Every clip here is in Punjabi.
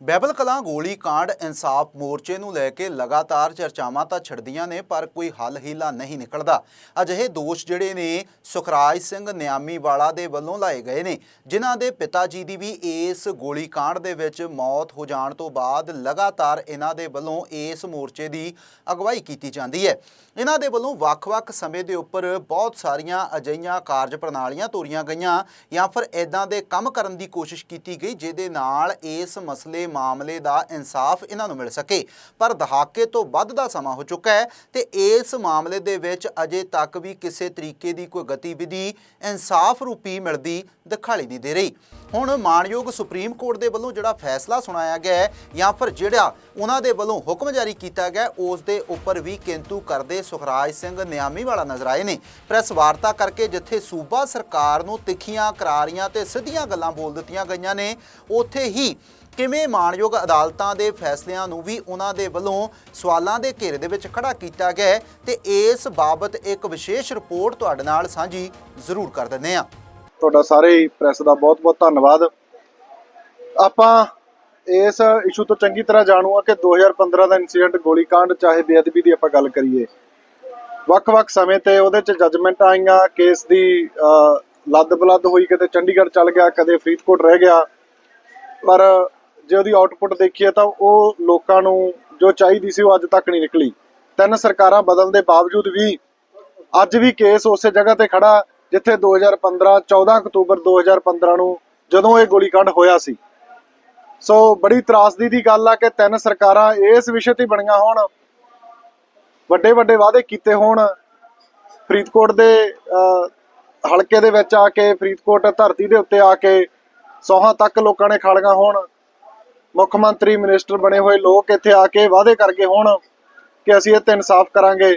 ਬੈਬਲ ਕਲਾਂ ਗੋਲੀ ਕਾਂਡ ਇਨਸਾਫ ਮੋਰਚੇ ਨੂੰ ਲੈ ਕੇ ਲਗਾਤਾਰ ਚਰਚਾਵਾਂ ਤਾਂ ਛਿੜਦੀਆਂ ਨੇ, ਪਰ ਕੋਈ ਹੱਲ ਹੀਲਾ ਨਹੀਂ ਨਿਕਲਦਾ। ਅਜਿਹੇ ਦੋਸ਼ ਜਿਹੜੇ ਨੇ, ਸੁਖਰਾਜ ਸਿੰਘ ਨਿਆਮੀ ਵਾਲਾ ਦੇ ਵੱਲੋਂ ਲਾਏ ਗਏ ਨੇ, ਜਿਨ੍ਹਾਂ ਦੇ ਪਿਤਾ ਜੀ ਦੀ ਵੀ ਇਸ ਗੋਲੀ ਕਾਂਡ ਦੇ ਵਿੱਚ ਮੌਤ ਹੋ ਜਾਣ ਤੋਂ ਬਾਅਦ ਲਗਾਤਾਰ ਇਹਨਾਂ ਦੇ ਵੱਲੋਂ ਇਸ ਮੋਰਚੇ ਦੀ ਅਗਵਾਈ ਕੀਤੀ ਜਾਂਦੀ ਹੈ। ਇਹਨਾਂ ਦੇ ਵੱਲੋਂ ਵੱਖ-ਵੱਖ ਸਮੇਂ ਦੇ ਉੱਪਰ ਬਹੁਤ ਸਾਰੀਆਂ ਅਜਈਆਂ ਕਾਰਜ ਪ੍ਰਣਾਲੀਆਂ ਤੋਰੀਆਂ ਗਈਆਂ ਜਾਂ ਫਿਰ ਇਦਾਂ ਦੇ ਕੰਮ ਕਰਨ ਦੀ ਕੋਸ਼ਿਸ਼ ਕੀਤੀ ਗਈ, ਜਿਹਦੇ ਨਾਲ ਇਸ ਮਸਲੇ ਮਾਮਲੇ ਦਾ ਇਨਸਾਫ ਇਹਨਾਂ ਨੂੰ ਮਿਲ ਸਕੇ। ਪਰ ਦਹਾਕੇ ਤੋਂ ਵੱਧ ਦਾ ਸਮਾਂ ਹੋ ਚੁੱਕਾ ਹੈ ਤੇ ਇਸ ਮਾਮਲੇ ਦੇ ਵਿੱਚ ਅਜੇ ਤੱਕ ਵੀ ਕਿਸੇ ਤਰੀਕੇ ਦੀ ਕੋਈ ਗਤੀਵਿਧੀ ਇਨਸਾਫ ਰੂਪੀ ਮਿਲਦੀ ਦਿਖਾਈ ਨਹੀਂ ਦੇ ਰਹੀ। ਹੁਣ ਮਾਨਯੋਗ ਸੁਪਰੀਮ ਕੋਰਟ ਦੇ ਵੱਲੋਂ ਜਿਹੜਾ ਫੈਸਲਾ ਸੁਣਾਇਆ ਗਿਆ ਹੈ ਜਾਂ ਫਿਰ ਜਿਹੜਾ ਉਹਨਾਂ ਦੇ ਵੱਲੋਂ ਹੁਕਮ ਜਾਰੀ ਕੀਤਾ ਗਿਆ ਉਸ ਦੇ ਉੱਪਰ ਵੀ ਕਿੰਤੂ ਕਰਦੇ ਸੁਖਰਾਜ ਸਿੰਘ ਨਿਆਮੀ ਵਾਲਾ ਨਜ਼ਰ ਆਏ ਨੇ। ਪ੍ਰੈਸ ਵਾਰਤਾ ਕਰਕੇ ਜਿੱਥੇ ਸੂਬਾ ਸਰਕਾਰ ਨੂੰ ਤਿੱਖੀਆਂ ਕਰਾਰੀਆਂ ਤੇ ਸਿੱਧੀਆਂ ਗੱਲਾਂ ਬੋਲ ਦਿੱਤੀਆਂ ਗਈਆਂ ਨੇ, ਉੱਥੇ ਹੀ ਕਿਵੇਂ ਮਾਣਯੋਗ ਅਦਾਲਤਾਂ ਦੇ ਫੈਸਲਿਆਂ ਨੂੰ ਵੀ ਉਹਨਾਂ ਦੇ ਵੱਲੋਂ ਸਵਾਲਾਂ ਦੇ ਘੇਰੇ ਦੇ ਵਿੱਚ ਖੜਾ ਕੀਤਾ ਗਿਆ ਤੇ ਇਸ ਬਾਬਤ ਇੱਕ ਵਿਸ਼ੇਸ਼ ਰਿਪੋਰਟ ਤੁਹਾਡੇ ਨਾਲ ਸਾਂਝੀ ਜ਼ਰੂਰ ਕਰ ਦਿੰਦੇ ਹਾਂ। ਤੁਹਾਡਾ ਸਾਰੇ ਪ੍ਰੈਸ ਦਾ ਬਹੁਤ-ਬਹੁਤ ਧੰਨਵਾਦ। ਆਪਾਂ ਇਸ ਇਸ਼ੂ ਤੋਂ ਚੰਗੀ ਤਰ੍ਹਾਂ ਜਾਣੂ ਆ ਕਿ 2015 ਦਾ ਇਨਸੀਡੈਂਟ ਗੋਲੀकांड ਚਾਹੇ ਬੇਅਦਬੀ ਦੀ ਆਪਾਂ ਗੱਲ ਕਰੀਏ ਵੱਖ-ਵੱਖ ਸਮੇਂ ਤੇ ਉਹਦੇ ਚ ਜੱਜਮੈਂਟ ਆਈਆਂ ਕੇਸ ਦੀ ਅਹ, ਲੱਦ ਬਲੱਦ ਹੋਈ ਕਦੇ ਚੰਡੀਗੜ੍ਹ ਚੱਲ ਗਿਆ ਕਦੇ ਫਰੀਦਕੋਟ ਰਹਿ ਗਿਆ। ਪਰ ਜੇ ਉਹਦੀ ਆਊਟਪੁੱਟ ਦੇਖੀਏ ਤਾਂ ਉਹ ਲੋਕਾਂ ਨੂੰ ਜੋ ਚਾਹੀਦੀ ਸੀ ਉਹ ਅੱਜ ਤੱਕ ਨਹੀਂ ਨਿਕਲੀ। ਤਿੰਨ ਸਰਕਾਰਾਂ ਬਦਲਣ ਦੇ ਬਾਵਜੂਦ ਵੀ ਅੱਜ ਵੀ ਕੇਸ ਉਸੇ ਜਗ੍ਹਾ ਤੇ ਖੜਾ ਜਿੱਥੇ 2015 14 ਅਕਤੂਬਰ 2015 ਨੂੰ ਜਦੋਂ ਇਹ ਗੋਲੀकांड ਹੋਇਆ ਸੀ। ਸੋ ਬੜੀ ਤਰਾਸਦੀ ਦੀ ਗੱਲ ਆ ਕਿ ਤਿੰਨ ਸਰਕਾਰਾਂ ਇਸ ਵਿਸ਼ੇ ਤੇ ਬਣੀਆਂ ਹੋਣ। ਵੱਡੇ ਵੱਡੇ ਵਾਅਦੇ ਕੀਤੇ ਹੋਣ। ਫਰੀਦਕੋਟ ਦੇ ਅਹ, ਹਲਕੇ ਦੇ ਵਿੱਚ ਆ ਕੇ ਫਰੀਦਕੋਟ ਧਰਤੀ ਦੇ ਉੱਤੇ ਆ ਕੇ ਸੋਹਾਂ ਤੱਕ ਲੋਕਾਂ ਨੇ ਖਾਲੀਆਂ ਹੋਣ। ਮੁੱਖ ਮੰਤਰੀ ਮਿਨਿਸਟਰ ਬਣੇ ਹੋਏ ਲੋਕ ਇੱਥੇ ਆ ਕੇ ਵਾਅਦੇ ਕਰਕੇ ਹੋਣ ਕਿ ਅਸੀਂ ਇਹ ਤੇ ਇਨਸਾਫ ਕਰਾਂਗੇ।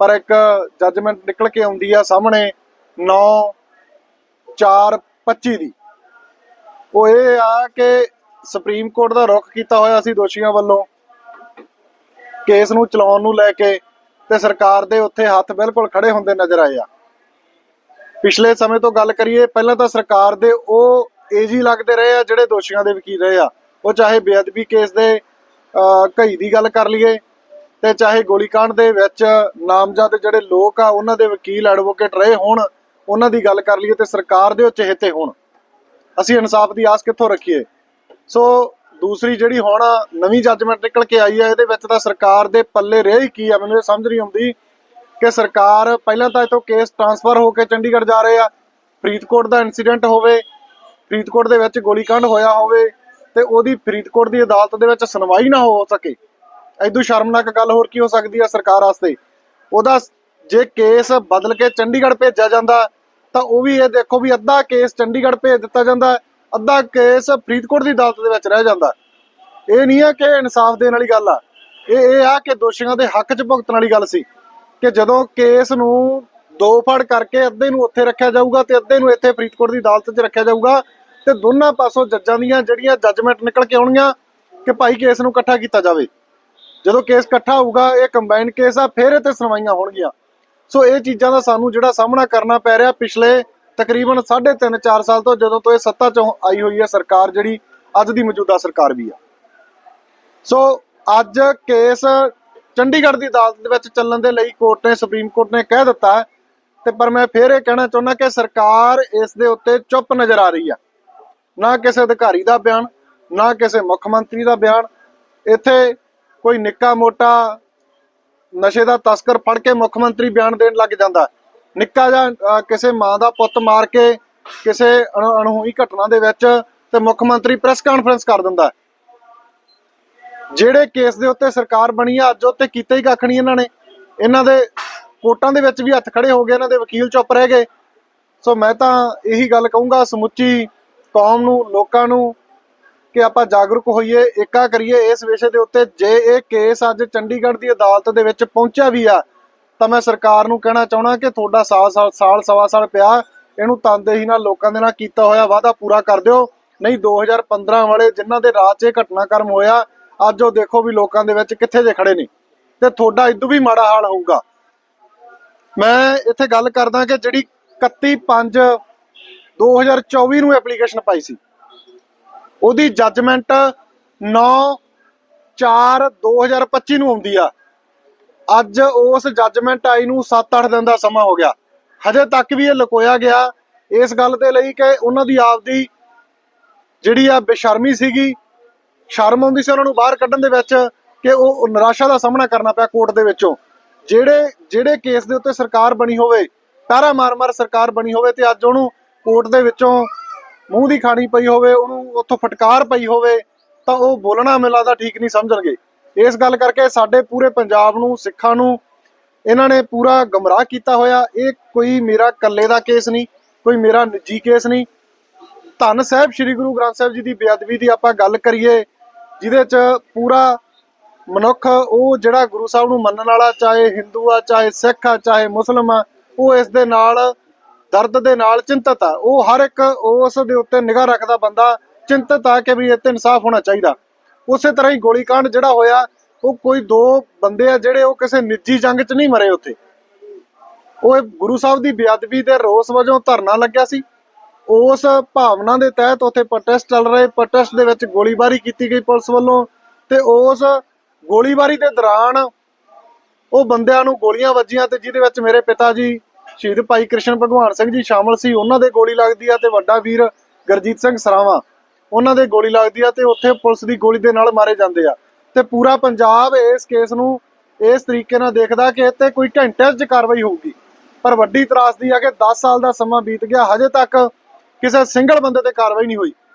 ਪਰ ਇੱਕ ਜੱਜਮੈਂਟ ਨਿਕਲ ਕੇ ਆਉਂਦੀ ਆ ਸਾਹਮਣੇ 9 4 25 ਦੀ। ਉਹ ਇਹ ਆ ਕਿ ਸੁਪਰੀਮ ਕੋਰਟ ਦਾ ਰੁਖ ਕੀਤਾ ਹੋਇਆ ਸੀ ਦੋਸ਼ੀਆਂ ਵੱਲੋਂ ਕੇਸ ਨੂੰ ਚਲਾਉਣ ਨੂੰ ਲੈ ਕੇ ਤੇ ਸਰਕਾਰ ਦੇ ਉੱਥੇ ਹੱਥ ਬਿਲਕੁਲ ਖੜੇ ਹੁੰਦੇ ਨਜ਼ਰ ਆਏ ਆ। ਪਿਛਲੇ ਸਮੇਂ ਤੋਂ ਗੱਲ ਕਰੀਏ, ਪਹਿਲਾਂ ਤਾਂ ਸਰਕਾਰ ਦੇ ਉਹ ਏਜੀ ਲੱਗਦੇ ਰਹੇ ਆ ਜਿਹੜੇ ਦੋਸ਼ੀਆਂ ਦੇ ਵਕੀਲ ਰਹੇ ਆ। ਉਹ ਚਾਹੇ ਬੇਅਦਬੀ ਕੇਸ ਦੇ ਘਈ ਦੀ ਗੱਲ ਕਰ ਲਈਏ ਤੇ ਚਾਹੇ ਗੋਲੀकांड ਦੇ ਵਿੱਚ ਨਾਮਜ਼ਦ ਜਿਹੜੇ ਲੋਕ ਆ, ਉਹਨਾਂ ਦੇ ਵਕੀਲ ਐਡਵੋਕੇਟ ਰਹੇ ਹੋਣ, ਉਹਨਾਂ ਦੀ ਗੱਲ ਕਰ ਲਈਏ ਤੇ ਸਰਕਾਰ ਦੇ ਚਹਤੇ ਹੋਣ। ਅਸੀਂ ਇਨਸਾਫ ਦੀ ਆਸ ਕਿੱਥੋਂ ਰੱਖੀਏ? ਸੋ ਦੂਸਰੀ ਜਿਹੜੀ ਹੁਣ ਨਵੀਂ ਜੱਜਮੈਂਟ ਨਿਕਲ ਕੇ ਆਈ ਹੈ, ਇਹਦੇ ਵਿੱਚ ਤਾਂ ਸਰਕਾਰ ਦੇ ਪੱਲੇ ਰਹਿ ਹੀ ਕੀ ਆ, ਮੈਨੂੰ ਇਹ ਸਮਝ ਨਹੀਂ ਆਉਂਦੀ ਕਿ ਸਰਕਾਰ, ਪਹਿਲਾਂ ਤਾਂ ਇਥੋਂ ਕੇਸ ਟ੍ਰਾਂਸਫਰ ਹੋ ਕੇ ਚੰਡੀਗੜ੍ਹ ਜਾ ਰਹੇ ਆ, ਫਰੀਦਕੋਟ ਦਾ ਇਨਸੀਡੈਂਟ ਹੋਵੇ, ਫਰੀਦਕੋਟ ਦੇ ਵਿੱਚ ਗੋਲੀकांड ਹੋਇਆ ਹੋਵੇ ਤੇ ਉਹਦੀ ਫਰੀਦਕੋਟ ਦੀ ਅਦਾਲਤ ਦੇ ਵਿੱਚ ਸੁਣਵਾਈ ਨਾ ਹੋ ਸਕੇ। ਐਦੋਂ ਸ਼ਰਮਨਾਕ ਗੱਲ ਹੋਰ ਕੀ ਹੋ ਸਕਦੀ ਹੈ ਸਰਕਾਰ ਵਾਸਤੇ? ਉਹਦਾ ਜੇ ਕੇਸ ਬਦਲ ਕੇ ਚੰਡੀਗੜ੍ਹ ਭੇਜਿਆ ਜਾਂਦਾ, ਤਾਂ ਉਹ ਵੀ ਇਹ ਦੇਖੋ ਵੀ ਅੱਧਾ ਕੇਸ ਚੰਡੀਗੜ੍ਹ ਭੇਜ ਦਿੱਤਾ ਜਾਂਦਾ, ਅੱਧਾ ਕੇਸ ਫਰੀਦਕੋਟ ਦੀ ਅਦਾਲਤ ਦੇ ਵਿੱਚ ਰਹਿ ਜਾਂਦਾ। ਇਹ ਨਹੀਂ ਹੈ ਕਿ ਇਨਸਾਫ ਦੇਣ ਵਾਲੀ ਗੱਲ ਆ। ਇਹ ਇਹ ਆ ਕਿ ਦੋਸ਼ੀਆਂ ਦੇ ਹੱਕ 'ਚ ਭੁਗਤਣ ਵਾਲੀ ਗੱਲ ਸੀ ਕਿ ਜਦੋਂ ਕੇਸ ਨੂੰ ਦੋ ਫੜ ਕਰਕੇ ਅੱਧੇ ਨੂੰ ਉੱਥੇ ਰੱਖਿਆ ਜਾਊਗਾ ਤੇ ਅੱਧੇ ਨੂੰ ਇੱਥੇ ਫਰੀਦਕੋਟ ਦੀ ਅਦਾਲਤ 'ਚ ਰੱਖਿਆ ਜਾਊਗਾ ਤੇ ਦੋਨਾਂ ਪਾਸੋਂ ਜੱਜਾਂ ਦੀਆਂ ਜਿਹੜੀਆਂ ਜੱਜਮੈਂਟ ਨਿਕਲ ਕੇ ਆਉਣਗੀਆਂ ਕਿ ਭਾਈ ਕੇਸ ਨੂੰ ਇਕੱਠਾ ਕੀਤਾ ਜਾਵੇ। ਜਦੋਂ ਕੇਸ ਇਕੱਠਾ ਹੋਊਗਾ, ਇਹ ਕੰਬਾਈਨ ਕੇਸ ਆ, ਫਿਰ ਇਹ ਤੇ ਸੁਣਵਾਈਆਂ ਹੋਣਗੀਆਂ। ਸੋ ਇਹ ਚੀਜ਼ਾਂ ਦਾ ਸਾਨੂੰ ਜਿਹੜਾ ਸਾਹਮਣਾ ਕਰਨਾ ਪੈ ਰਿਹਾ ਪਿਛਲੇ ਤਕਰੀਬਨ 3.5 4 ਸਾਲ ਤੋਂ ਜਦੋਂ ਤੋਂ ਇਹ ਸੱਤਾ ਚੋਂ ਆਈ ਹੋਈ ਹੈ ਸਰਕਾਰ ਜਿਹੜੀ, ਅੱਜ ਦੀ ਮੌਜੂਦਾ ਸਰਕਾਰ ਵੀ ਆ। ਸੋ ਅੱਜ ਕੇਸ ਚੰਡੀਗੜ੍ਹ ਦੀ ਅਦਾਲਤ ਦੇ ਵਿੱਚ ਚੱਲਣ ਦੇ ਲਈ ਕੋਰਟ ਨੇ, ਸੁਪਰੀਮ ਕੋਰਟ ਨੇ ਕਹਿ ਦਿੱਤਾ ਤੇ ਪਰ ਮੈਂ ਫੇਰ ਇਹ ਕਹਿਣਾ ਚਾਹੁੰਦਾ ਕਿ ਸਰਕਾਰ ਇਸ ਦੇ ਉੱਤੇ ਚੁੱਪ ਨਜ਼ਰ ਆ ਰਹੀ ਆ। ਨਾ ਕਿਸੇ ਅਧਿਕਾਰੀ ਦਾ ਬਿਆਨ, ਨਾ ਕਿਸੇ ਮੁੱਖ ਮੰਤਰੀ ਦਾ ਬਿਆਨ। ਇੱਥੇ ਕੋਈ ਨਿੱਕਾ ਮੋਟਾ ਨਸ਼ੇ ਦਾ ਤਸਕਰ ਫੜ ਕੇ ਮੁੱਖ ਮੰਤਰੀ ਬਿਆਨ ਦੇਣ ਲੱਗ ਜਾਂਦਾ। ਨਿੱਕਾ ਜਿਹਾ ਕਿਸੇ ਮਾਂ ਦਾ ਪੁੱਤ ਮਾਰ ਕੇ ਕਿਸੇ ਅਣਹੋਈ ਘਟਨਾ ਦੇ ਵਿੱਚ ਤੇ ਮੁੱਖ ਮੰਤਰੀ ਪ੍ਰੈਸ ਕਾਨਫਰੰਸ ਕਰ ਦਿੰਦਾ। ਜਿਹੜੇ ਕੇਸ ਦੇ ਉੱਤੇ ਸਰਕਾਰ ਬਣੀ ਆ, ਅੱਜ ਉੱਤੇ ਕੀਤਾ ਹੀ ਕੱਖ ਨਹੀਂ ਇਹਨਾਂ ਨੇ। ਇਹਨਾਂ ਦੇ ਕੋਰਟਾਂ ਦੇ ਵਿੱਚ ਵੀ ਹੱਥ ਖੜੇ ਹੋ ਗਏ, ਇਹਨਾਂ ਦੇ ਵਕੀਲ ਚੁੱਪ ਰਹਿ ਗਏ। ਸੋ ਮੈਂ ਤਾਂ ਇਹੀ ਗੱਲ ਕਹੂੰਗਾ, ਸਮੁੱਚੀ ਕੌਮ ਨੂੰ, ਲੋਕਾਂ ਨੂੰ ਕਿ ਆਪਾਂ ਜਾਗਰੂਕ ਹੋਈਏ, ਏਕਾ ਕਰੀਏ ਇਸ ਵਿਸ਼ੇ ਦੇ ਉੱਤੇ। ਜੇ ਇਹ ਕੇਸ ਅੱਜ ਚੰਡੀਗੜ੍ਹ ਦੀ ਅਦਾਲਤ ਦੇ ਵਿੱਚ ਪਹੁੰਚਿਆ ਵੀ ਆ, ਤਾਂ ਮੈਂ ਸਰਕਾਰ ਨੂੰ ਕਹਿਣਾ ਚਾਹਣਾ ਕਿ ਤੁਹਾਡਾ ਸਾਲ ਸਾਲ ਸਵਾ ਸਾਲ ਪਿਆ, ਇਹਨੂੰ ਤਨਦੇਹੀ ਨਾਲ ਲੋਕਾਂ ਦੇ ਨਾਲ ਕੀਤਾ ਹੋਇਆ ਵਾਅਦਾ ਪੂਰਾ ਕਰ ਦਿਓ। ਨਹੀਂ 2015 ਵਾਲੇ ਜਿਨ੍ਹਾਂ ਦੇ ਰਾਜ 'ਚ ਇਹ ਘਟਨਾਕ੍ਰਮ ਹੋਇਆ, ਅੱਜ ਉਹ ਦੇਖੋ ਵੀ ਲੋਕਾਂ ਦੇ ਵਿੱਚ ਕਿੱਥੇ ਜੇ ਖੜੇ ਨੇ। ਤੇ ਤੁਹਾਡਾ ਇਦੋਂ ਵੀ ਮਾੜਾ ਹਾਲ ਹੋਊਗਾ। ਮੈਂ ਇੱਥੇ ਗੱਲ ਕਰਦਾ ਕਿ ਜਿਹੜੀ 31 5 2024 ਨੂੰ ਐਪਲੀਕੇਸ਼ਨ ਪਾਈ ਸੀ। ਉਹਦੀ ਜੱਜਮੈਂਟ 9 4 2025 ਨੂੰ ਆਉਂਦੀ ਆ। ਅੱਜ ਉਸ ਜੱਜਮੈਂਟ ਆਈ ਨੂੰ 7-8 ਦਿਨ ਦਾ ਸਮਾਂ ਹੋ ਗਿਆ। ਹਜੇ ਤੱਕ ਵੀ ਇਹ ਲੁਕੋਇਆ ਗਿਆ। ਇਸ ਗੱਲ ਦੇ ਲਈ ਕਿ ਉਹਨਾਂ ਦੀ ਆਪਦੀ ਜਿਹੜੀ ਆ ਬੇਸ਼ਰਮੀ ਸੀਗੀ, ਸ਼ਰਮ ਆਉਂਦੀ ਸੀ ਉਹਨਾਂ ਨੂੰ ਬਾਹਰ ਕੱਢਣ ਦੇ ਵਿੱਚ ਕਿ ਉਹ ਨਿਰਾਸ਼ਾ ਦਾ ਸਾਹਮਣਾ ਕਰਨਾ ਪਿਆ ਕੋਰਟ ਦੇ ਵਿੱਚੋਂ। ਜਿਹੜੇ ਜਿਹੜੇ ਕੇਸ ਦੇ ਉੱਤੇ ਸਰਕਾਰ ਬਣੀ ਹੋਵੇ, ਤਾਰਾ ਮਾਰ-ਮਾਰ ਸਰਕਾਰ ਬਣੀ ਹੋਵੇ ਤੇ ਅੱਜ ਉਹਨੂੰ ਕੋਰਟ ਦੇ ਵਿੱਚੋਂ ਮੂੰਹ ਦੀ ਖਾਣੀ ਪਈ ਹੋਵੇ, ਉਹਨੂੰ ਉੱਥੋਂ ਫਟਕਾਰ ਪਈ ਹੋਵੇ, ਤਾਂ ਉਹ ਬੋਲਣਾ ਮੈਨੂੰ ਲੱਗਦਾ ਠੀਕ ਨਹੀਂ ਸਮਝਣਗੇ। ਇਸ ਗੱਲ ਕਰਕੇ ਸਾਡੇ ਪੂਰੇ ਪੰਜਾਬ ਨੂੰ, ਸਿੱਖਾਂ ਨੂੰ ਇਹਨਾਂ ਨੇ ਪੂਰਾ ਗਮਰਾਹ ਕੀਤਾ ਹੋਇਆ। ਇਹ ਕੋਈ ਮੇਰਾ ਇਕੱਲੇ ਦਾ ਕੇਸ ਨਹੀਂ, ਕੋਈ ਮੇਰਾ ਨਿੱਜੀ ਕੇਸ ਨਹੀਂ। ਧੰਨ ਸਾਹਿਬ, ਸ੍ਰੀ ਗੁਰੂ ਗ੍ਰੰਥ ਸਾਹਿਬ ਜੀ ਦੀ ਬੇਅਦਬੀ ਦੀ ਆਪਾਂ ਗੱਲ ਕਰੀਏ, ਜਿਹਦੇ ਚ ਪੂਰਾ ਮਨੁੱਖ, ਉਹ ਜਿਹੜਾ ਗੁਰੂ ਸਾਹਿਬ ਨੂੰ ਮੰਨਣ ਵਾਲਾ, ਚਾਹੇ ਹਿੰਦੂ ਆ, ਚਾਹੇ ਸਿੱਖ ਆ, ਚਾਹੇ ਮੁਸਲਮ ਆ, ਉਹ ਇਸ ਦੇ ਨਾਲ ਦਰਦ ਦੇ ਨਾਲ ਚਿੰਤਤ ਆ। ਉਹ ਹਰ ਇੱਕ ਉਸ ਦੇ ਉੱਤੇ ਨਿਗਾਹ ਰੱਖਦਾ ਬੰਦਾ ਚਿੰਤਤ ਆ ਕਿ ਵੀ ਇਹ ਇਨਸਾਫ ਹੋਣਾ ਚਾਹੀਦਾ। ਉਸੇ ਤਰ੍ਹਾਂ ਹੀ ਗੋਲੀकांड ਜਿਹੜਾ ਹੋਇਆ, ਉਹ ਕੋਈ ਦੋ ਬੰਦੇ ਆ ਜਿਹੜੇ ਉਹ ਕਿਸੇ ਨਿੱਜੀ ਜੰਗ 'ਚ ਨਹੀਂ ਮਰੇ ਉੱਥੇ। ਉਹ ਗੁਰੂ ਸਾਹਿਬ ਦੀ ਬੇਅਦਬੀ ਦੇ ਰੋਸ ਵਜੋਂ ਧਰਨਾ ਲੱਗਿਆ ਸੀ। ਉਸ ਭਾਵਨਾ ਦੇ ਤਹਿਤ ਉੱਥੇ ਪ੍ਰੋਟੈਸਟ ਚੱਲ ਰਹੇ। ਪ੍ਰੋਟੈਸਟ ਦੇ ਵਿੱਚ ਗੋਲੀਬਾਰੀ ਕੀਤੀ ਗਈ ਪੁਲਿਸ ਵੱਲੋਂ ਤੇ ਉਸ ਗੋਲੀਬਾਰੀ ਦੇ ਦੌਰਾਨ ਉਹ ਬੰਦਿਆਂ ਨੂੰ ਗੋਲੀਆਂ ਵੱਜੀਆਂ ਤੇ ਜਿਹਦੇ ਵਿੱਚ ਮੇਰੇ ਪਿਤਾ ਜੀ ਸ਼ਹੀਦ ਭਾਈ ਕ੍ਰਿਸ਼ਨ ਭਗਵਾਨ ਸਿੰਘ ਜੀ ਸ਼ਾਮਲ ਸੀ। ਉਹਨਾਂ ਦੇ ਗੋਲੀ ਲੱਗਦੀ ਆ ਤੇ ਵੱਡਾ ਵੀਰ ਗੁਰਜੀਤ ਸਿੰਘ ਸਰਾਵਾਂ। ਉਹਨਾਂ ਦੇ ਗੋਲੀ ਲੱਗਦੀ ਆ ਤੇ ਉੱਥੇ ਪੁਲਿਸ ਦੀ ਗੋਲੀ ਦੇ ਨਾਲ ਮਾਰੇ ਜਾਂਦੇ ਆ। ਤੇ ਪੂਰਾ ਪੰਜਾਬ ਇਸ ਕੇਸ ਨੂੰ ਇਸ ਤਰੀਕੇ ਨਾਲ ਦੇਖਦਾ ਕਿ ਇੱਥੇ ਕੋਈ ਘੰਟੇ 'ਚ ਕਾਰਵਾਈ ਹੋਊਗੀ। ਪਰ ਵੱਡੀ ਤਰਾਸਦੀ ਆ ਕਿ 10 ਸਾਲ ਦਾ ਸਮਾਂ ਬੀਤ ਗਿਆ। ਹਜੇ ਤੱਕ ਕਿਸੇ ਸਿੰਗਲ ਬੰਦੇ ਤੇ ਕਾਰਵਾਈ ਨਹੀਂ ਹੋਈ।